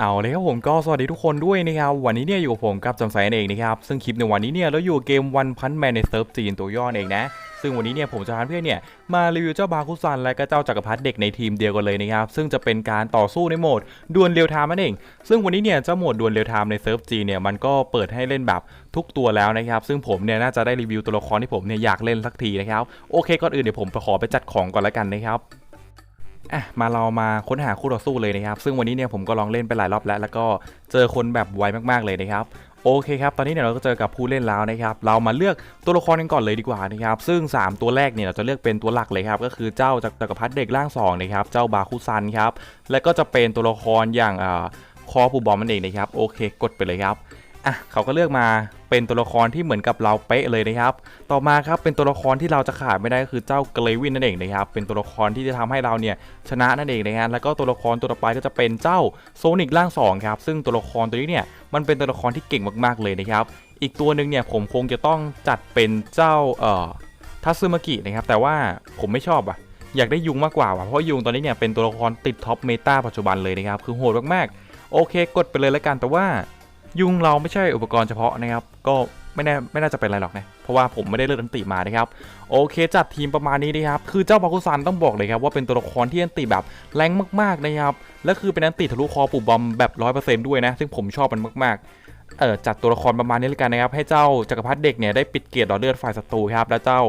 เอาเลยครับผมก็สวัสดีทุกคนด้วยนะครับ วันนี้เนี่ยอยู่กับผมกับจำสนั่นเองนะครับ ซึ่งคลิปในวันนี้เนี่ยเราอยู่เกมวันพันแมนในเซิร์ฟจีนตัวย่อเองนะ ซึ่งวันนี้เนี่ยผมจะพาเพื่อนเนี่ยมารีวิวเจ้าบาคุซันและก็เจ้าจักรพรรดิเด็กในทีมเดียวกันเลยนะครับ ซึ่งจะเป็นการต่อสู้ในโหมดดวลเรียลไทม์นั่นเอง ซึ่งวันนี้เนี่ยเจ้าโหมดดวลเรียลไทม์ในเซิร์ฟจีนเนี่ยมันก็เปิดให้เล่นแบบทุกตัวแล้วนะครับ ซึ่งผมเนี่ยน่าจะได้รีวิวตัวละครที่ผมเนี่ยอยากเล่นสักทีนะครับ โอเคก่อนอื่นเดี๋ยวผมขอไปจัดของก่อนแล้วกันนะครับ อะมาเรามาค้นหาคู่ต่อสู้เลยนะครับ ซึ่งวันนี้เนี่ยผมก็ลองเล่นไปหลายรอบแล้ว แล้วก็เจอคนแบบไวมากๆเลยนะครับโอเคครับ ตอนนี้เนี่ยเราก็เจอกับผู้เล่นแล้วนะครับ เรามาเลือกตัวละครกันก่อนเลยดีกว่านะครับ ซึ่ง 3 ตัวแรกเนี่ยเราจะเลือกเป็นตัวหลักเลยครับ ก็คือเจ้าจักรพรรดิเด็กร่างสองนะครับ เจ้าบาคุซันครับ และก็จะเป็นตัวละครอย่างอ่าคอปูบอมมันเองนะครับ โอเค กดไปเลยครับ อะเขาก็เลือกมาเป็นตัวละครที่เหมือนกับเราเป๊ะเลยนะครับ ต่อมาครับเป็นตัวละครที่เราจะขาดไม่ได้ก็คือเจ้าเกรวินนั่นเองนะครับ เป็นตัวละครที่จะทำให้เราเนี่ยชนะนั่นเองนะฮะแล้วก็ตัวละครตัวต่อไปก็จะเป็นเจ้าโซนิกร่างสองครับซึ่งตัวละครตัวนี้เนี่ยมันเป็นตัวละครที่เก่งมากๆเลยนะครับ อีกตัวหนึ่งเนี่ยผมคงจะต้องจัดเป็นเจ้าเอ่อทัซึมากินะครับ แต่ว่าผมไม่ชอบอะอยากได้ยุงมากกว่าว่ะเพราะยุงตอนนี้เนี่ยเป็นตัวละครติดท็อปเมตาปัจจุบันเลยนะครับคือโหดมากๆโอเค กดไปเลยแล้วกันแต่ว่า ยุงเราไม่ใช่อุปกรณ์เฉพาะนะครับ ก็ไม่แน่ไม่น่าจะเป็นอะไรหรอกนะ เพราะว่าผมไม่ได้เลือกอันติมานะครับ โอเคจัดทีมประมาณนี้นะครับ คือเจ้าบาคุซันต้องบอกเลยครับว่าเป็นตัวละครที่อันติแบบแรงมากๆนะครับ และคือเป็นอันติทะลุคอปูบอมแบบร้อยเปอร์เซนต์ด้วยนะ ซึ่งผมชอบมันมากๆ เออจัดตัวละครประมาณนี้เลยกันนะครับ ให้เจ้าจักรพรรดิเด็กเนี่ยได้ปิดเกียรติดอเลือดฝ่ายศัตรูครับ และเจ้า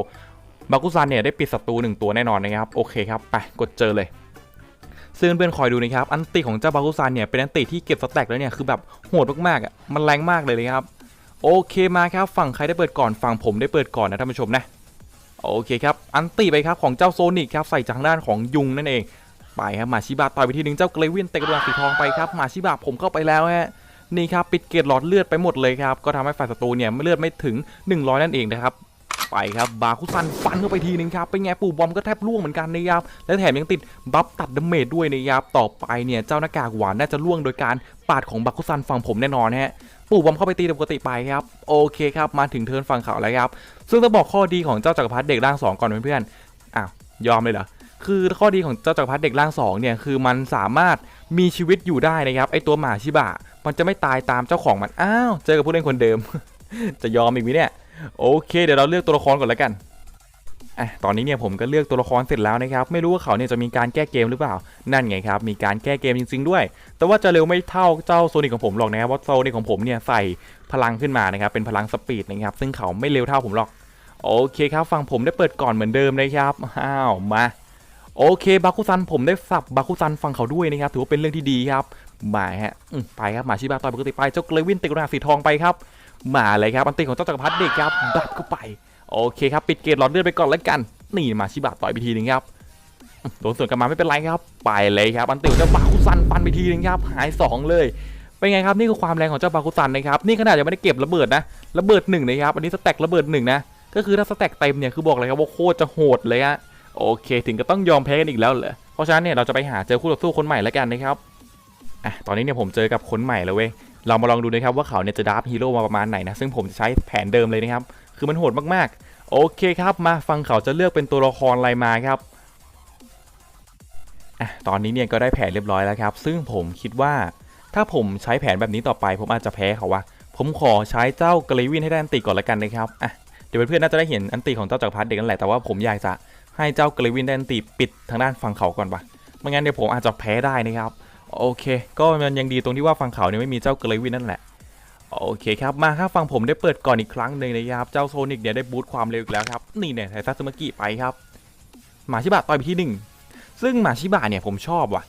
บาคุซันเนี่ยได้ปิดศัตรูหนึ่งตัวแน่นอนนะครับ โอเคครับ ไปกดเจอเลย ซึ่งเพื่อนคอยดูนะครับ อันติของเจ้าบาคุซันเนี่ยเป็นอันติที่เก็บสแต็กแล้วเนี่ยคือแบบโหดมากๆอะมันแรงมากเลยนะครับ โอเคมาครับฝั่งใครได้เปิดก่อนฝั่งผมได้เปิดก่อนนะท่านผู้ชมนะโอเคครับอันติไปครับของเจ้าโซนิกครับใส่จากทางด้านของยุงนั่นเองไปครับมาชิบะต่อยไปทีหนึ่งเจ้าเกรวินเตะกระดาษสีทองไปครับมาชิบะผมเข้าไปแล้วฮะนี่ครับปิดเกตหลอดเลือดไปหมดเลยครับก็ทำให้ฝ่ายศัตรูเนี่ยเลือดไม่ถึง 100 นั่นเองนะครับ ไปครับบาคุซันฟันเข้าไปทีนึงครับเป็นไงปู่บอมก็แทบล่วงเหมือนกันนะครับและแถมยังติดบัฟตัดดาเมจด้วยนะครับต่อไปเนี่ยเจ้าหน้ากากหวานน่าจะล่วงโดยการปาดของบาคุซันฝั่งผมแน่นอนฮะปู่บอมเข้าไปตีปกติไปครับโอเคครับมาถึงเทิร์นฝั่งเขาแล้วครับซึ่งต้องบอกข้อดีของเจ้าจักรพรรดิเด็กร่างสองก่อนเพื่อนๆอ้าวยอมเลยเหรอคือข้อดีของเจ้าจักรพรรดิเด็กร่างสองเนี่ยคือมันสามารถมีชีวิตอยู่ได้นะครับไอตัวหมาชิบะมันจะไม่ตายตามเจ้าของมันอ้าวเจอกับผู้เล่นคนเดิม จะยอมอีกไหมเนี่ย โอเค เดี๋ยวเราเลือกตัวละครก่อนแล้วกันอะตอนนี้เนี่ยผมก็เลือกตัวละครเสร็จแล้วนะครับ ไม่รู้ว่าเขาเนี่ยจะมีการแก้เกมหรือเปล่า นั่นไงครับ มีการแก้เกมจริง ๆ ด้วย แต่ว่าจะเร็วไม่เท่าเจ้าโซนิกของผมหรอกนะครับเพราโซนิกของผมเนี่ยใส่พลังขึ้นมานะครับ เป็นพลังสปีดนะครับ ซึ่งเขาไม่เร็วเท่าผมหรอก โอเคครับ ฝั่งผมได้เปิดก่อนเหมือนเดิมนะครับ อ้าว มา โอเค บาคุซันผมได้สับบาคุซันฝั่งเขาด้วยนะครับ ถือว่าเป็นเรื่องที่ดีครับ มาฮะไปครับ มาชิบะต่อยปกติไป เจ้าเกรวินติกราสีทองไปครับ มาเลยครับอันติของเจ้าจักรพรรดิเด็กครับดับเข้าไปโอเคครับปิดเกตหลอดเลือดไปก่อนแล้วกันนี่มาชิบะต่อยไปทีนึงครับโดนสวนกลับมาไม่เป็นไรครับ ไปเลยครับอันติของเจ้าบาคุซันฟันไปทีนึงครับหาย 2 เลย เป็นไงครับนี่คือความแรงของเจ้าบาคุซันนะครับนี่ขนาดยังไม่ได้เก็บระเบิดนะระเบิดหนึ่งนะครับอันนี้สแต็กระเบิดหนึ่งนะก็คือถ้าสแต็กเต็มเนี่ยคือบอกเลยครับว่าโคตรจะโหดเลยฮะโอเค ถึงก็ต้องยอมแพ้กันอีกแล้วเหรอเพราะฉะนั้นเนี่ยเราจะไปหาเจอคู่ต่อสู้คนใหม่แล้วกันนะครับอะตอนนี้เนี่ยผมเจอกับคนใหม่แล้วเว้ย เรามาลองดูนะครับว่าเขาเนี่ยจะดับฮีโร่มาประมาณไหนนะ ซึ่งผมจะใช้แผนเดิมเลยนะครับ คือมันโหดมากๆ โอเคครับ มาฟังเขาจะเลือกเป็นตัวละครอะไรมาครับอะตอนนี้เนี่ยก็ได้แผนเรียบร้อยแล้วครับ ซึ่งผมคิดว่า ถ้าผมใช้แผนแบบนี้ต่อไป ผมอาจจะแพ้เขาวะผมขอใช้เจ้ากรีวินให้ได้อันติก่อนละกันนะครับอะเดี๋ยวเพื่อนๆน่าจะได้เห็นอันติของเจ้าจักรพรรดิเด็กนั่นแหละแต่ว่าผมอยากจะให้เจ้ากรีวินได้อันติปิดทางด้านฝั่งเขาก่อนปะไม่งั้นเดี๋ยวผมอาจจะแพ้ได้นะครับ โอเค ก็มันยังดีตรงที่ว่าฝั่งเขาเนี่ยไม่มีเจ้าเกรวินนั่นแหละโอเคครับมาครับฝั่งผมได้เปิดก่อนอีกครั้งหนึ่งนะครับเจ้าโซนิกเนี่ยได้บูตความเร็วอีกแล้วครับนี่เนี่ยไทซัสมากิไปครับหมาชิบะต่อยไปที่หนึ่งซึ่งหมาชิบะเนี่ยผมชอบว่ะ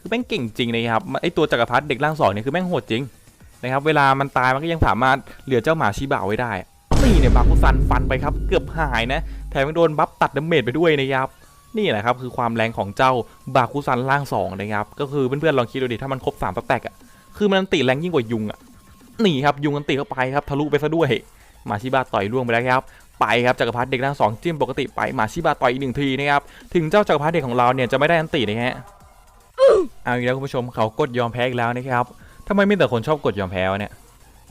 คือแม่งเก่งจริงนะครับไอตัวจักรพรรดิเด็กร่างสองเนี่ยคือแม่งโหดจริงนะครับเวลามันตายมันก็ยังสามารถเหลือเจ้าหมาชิบะไว้ได้นี่เนี่ยบาคุซันฟันไปครับเกือบหายนะแถมยังโดนบัฟตัดดาเมจไปด้วยนะครับ นี่แหละครับคือความแรงของเจ้าบาคุซันล่างสองนะครับก็คือเพื่อนๆลองคิดดูดิถ้ามันครบ3สแต็กอะคือมันติแรงยิ่งกว่ายุงอะนี่ครับยุงอันติเข้าไปครับทะลุไปซะด้วยมาชิบะต่อยล่วงไปแล้วครับไปครับจักรพรรดิเด็กล่างสองจิ้มปกติไปมาชิบะต่อยอีกหนึ่งทีนะครับถึงเจ้าจักรพรรดิเด็กของเราเนี่ยจะไม่ได้อันตินะฮะเอาอีกแล้วคุณผู้ชมเขากดยอมแพ้อีกแล้วนะครับทำไมมีแต่คนชอบกดยอมแพ้เนี่ย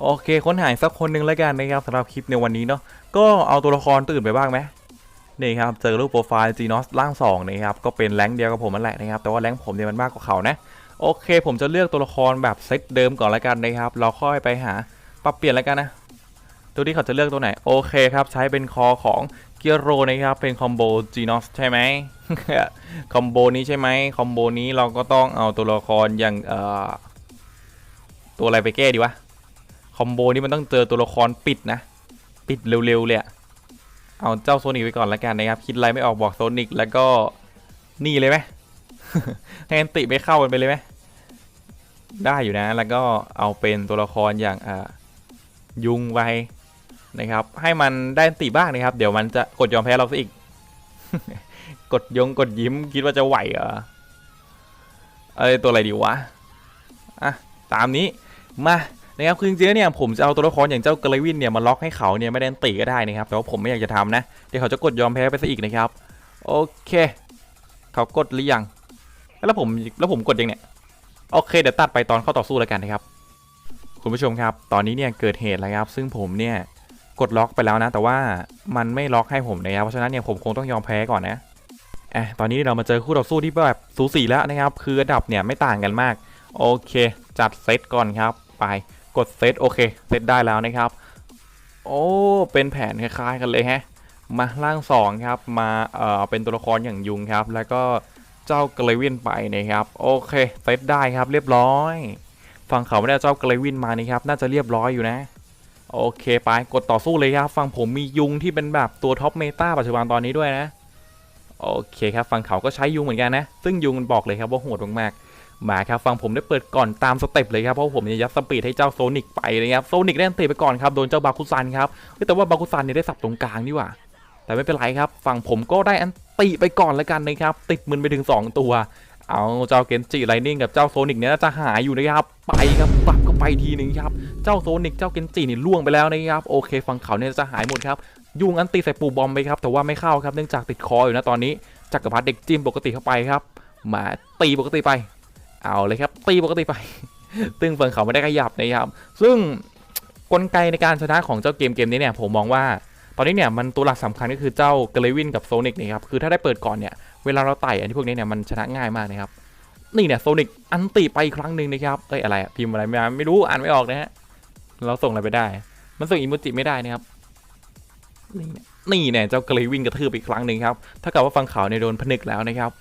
โอเคค้นหาอีกสักคนหนึ่งแล้วกันนะครับสำหรับคลิปในวันนี้เนาะก็เอาตัวละครตื่นไปบ้างไหม นี่ครับเจอรูปโปรไฟล์จีนอสร่าง2นะครับก็เป็นแรงเดียวกับผมนั่นแหละนะครับแต่ว่าแรงผมเนี่ยมันมากกว่าเขานะโอเค ผมจะเลือกตัวละครแบบเซตเดิมก่อนละกันนะครับ เราค่อยไปหาปรับเปลี่ยนแล้วกันนะตัวที่เขาจะเลือกตัวไหนโอเคครับใช้เป็นคอของเกียโรนะครับเป็นคอมโบจีนอสใช่ไหมคอมโบนี้ใช่ไหมคอมโบนี้เราก็ต้องเอาตัวละครอย่างเอ่อตัวอะไรไปแก้ดีวะคอมโบนี้มันต้องเจอตัวละครปิดนะ ปิดเร็วๆเลยอะ เอาเจ้าโซนิกไปก่อนละกันนะครับ คิดอะไรไม่ออกบอกโซนิกแล้วก็นี่เลยไหมให้อันติไม่เข้ากันไปเลยไหมได้อยู่นะ แล้วก็เอาเป็นตัวละครอย่างอ่ายุงไว้นะครับ ให้มันได้อันติบ้างนะครับ เดี๋ยวมันจะกดยอมแพ้เราซะอีก กดยงกดยิ้มคิดว่าจะไหวเหรอเอ้ยตัวอะไรดีวะอะตามนี้มา นะครับคือจริงๆแล้วเนี่ยผมจะเอาตัวละครอย่างเจ้าเกรวินเนี่ยมาล็อกให้เขาเนี่ยไม่ได้ติก็ได้นะครับแต่ว่าผมไม่อยากจะทำนะเดี๋ยวเขาจะกดยอมแพ้ไปซะอีกนะครับโอเค เขากดหรือยังแล้วผมแล้วผมกดยังเนี่ยโอเคเดี๋ยวตัดไปตอนเข้าต่อสู้แล้วกันนะครับ คุณผู้ชมครับ ตอนนี้เนี่ยเกิดเหตุแล้วครับ ซึ่งผมเนี่ยกดล็อกไปแล้วนะ แต่ว่ามันไม่ล็อกให้ผมนะครับเพราะฉะนั้นเนี่ยผมคงต้องยอมแพ้ก่อนนะอะตอนนี้เรามาเจอคู่ต่อสู้ที่แบบสูสีแล้วนะครับ คือระดับเนี่ยไม่ต่างกันมาก โอเค จัดเซตก่อนครับไป กดเซตโอเคเซตได้แล้วนะครับ โอ้เป็นแผนคล้ายๆกันเลยฮะมาล่างสองครับมาเอ่อเป็นตัวละครอย่างยุงครับ แล้วก็เจ้าเกรวินไปนะครับโอเคเซตได้ครับเรียบร้อยฝั่งเขาไม่ได้เจ้าเกรวินมานี่ครับน่าจะเรียบร้อยอยู่นะโอเคไปกดต่อสู้เลยครับฝั่งผมมียุงที่เป็นแบบตัวท็อปเมตาปัจจุบันตอนนี้ด้วยนะโอเคครับฝั่งเขาก็ใช้ยุงเหมือนกันนะ ซึ่งยุงมันบอกเลยครับว่าโหดมากๆ มาครับฝั่งผมได้เปิดก่อนตามสเต็ปเลยครับเพราะผมจะยัดสปีดให้เจ้าโซนิกไปเลยครับโซนิกได้อันเตะไปก่อนครับโดนเจ้าบาคุซันครับแต่ว่าบาคุซันเนี่ยได้สับตรงกลางนี่ว่าแต่ไม่เป็นไรครับฝั่งผมก็ได้อันติไปก่อนแล้วกันนะครับติดมือไปถึง 2 ตัว เอาเจ้าเกนจิไลนิ่งกับเจ้าโซนิกเนี่ยจะหายอยู่นะครับไปครับปรับก็ไปทีหนึ่งครับเจ้าโซนิกเจ้าเกนจินี่ล่วงไปแล้วนะครับโอเคฝั่งเขาเนี่ยจะหายหมดครับยุงอันติใส่ปูบอมไปครับแต่ว่าไม่เข้าครับเนื่องจากติดคออยู่นะตอนนี้จักรพรรดิเด็กจิ้มปกติเข้าไปครับมาตีปกติไป เอาเลยครับ ตีปกติไป ซึ่งฝั่งเขาไม่ได้ขยับนะครับ ซึ่งกลไกในการชนะของเจ้าเกมเกมนี้เนี่ยผมมองว่าตอนนี้เนี่ยมันตัวหลักสำคัญก็คือเจ้าเกรวินกับโซนิกนี่ครับคือถ้าได้เปิดก่อนเนี่ยเวลาเราไต่อันที่พวกนี้เนี่ยมันชนะง่ายมากนะครับนี่เนี่ยโซนิกอันติไปอีกครั้งหนึ่งนะครับเอ้ยอะไรพิมพ์อะไรไม่ไม่รู้อ่านไม่ออกนะฮะเราส่งอะไรไปได้ มันส่งอิโมจิไม่ได้นะครับนี่เนี่ยเจ้าเกรวินกระทืบอีกครั้งหนึ่งครับถ้าเกับว่าฟังข่าวเนี่ยโดนผนึกแล้วนะครับ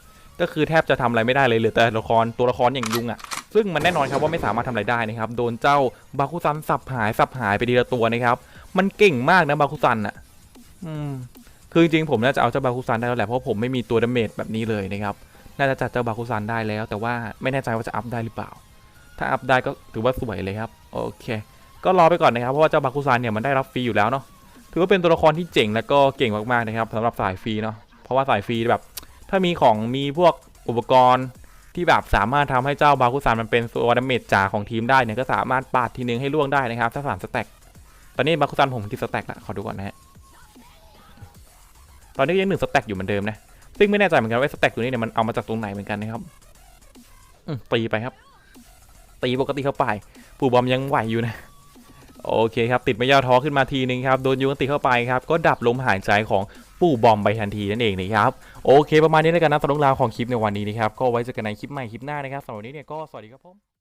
ก็คือแทบจะทำอะไรไม่ได้เลยเหลือแต่ละครตัวละครอย่างยุงอะ่ะซึ่งมันแน่นอนครับว่าไม่สามารถทำอะไรได้นะครับโดนเจ้าบาคุซันสับหายสับหายไปทีละตัวนะครับมันเก่งมากนะบาคุซันอะอืมคือจริงๆผมน่าจะเอาเจ้าบาคุซันได้แล้วแหละเพราะผมไม่มีตัวดาเมจแบบนี้เลยนะครับน่าจะจัดเจ้าบาคุซันได้แล้ว แต่ว่าไม่แน่ใจว่าจะอัพได้หรือเปล่า ถ้าอัพได้ก็ถือว่าสวยเลยครับโอเค ก็รอไปก่อนนะครับเพราะว่าเจ้าบาคุซันเนี่ยมันได้รับฟรีอยู่แล้วเนาะถือว่าเป็นตัวละครที่เจ๋งและก็เก่งมากๆนะครับสำหรับสายฟรีเนาะเพราะว่าสายฟรีแบบ ถ้ามีของมีพวกอุปกรณ์ที่แบบสามารถทำให้เจ้าบาคุซันมันเป็นตัวดาเมจจ่าของทีมได้เนี่ยก็สามารถปาดทีนึงให้ล่วงได้นะครับ ถ้าสามสแต็กตอนนี้บาคุซันผมกี่สแต็กละขอดูก่อนนะฮะตอนนี้ยังหนึ่งสแต็กอยู่เหมือนเดิมนะซึ่งไม่แน่ใจเหมือนกันว่าสแต็กตัวนี้เนี่ยมันเอามาจากตรงไหนเหมือนกันนะครับตีไปครับ ตีปกติเข้าไป ปูบอมยังไหวอยู่นะโอเคครับ ติดไม่ย่อท้อขึ้นมาทีนึงครับ โดนยูนติเข้าไปครับ ก็ดับลมหายใจของ ปู่บอมไปทันทีนั่นเองนะครับโอเค ประมาณนี้แล้วกันนะสำหรับเรื่องราวของคลิปในวันนี้นะครับก็ไว้เจอกันในคลิปใหม่คลิปหน้านะครับสำหรับวันนี้เนี่ยก็สวัสดีครับผม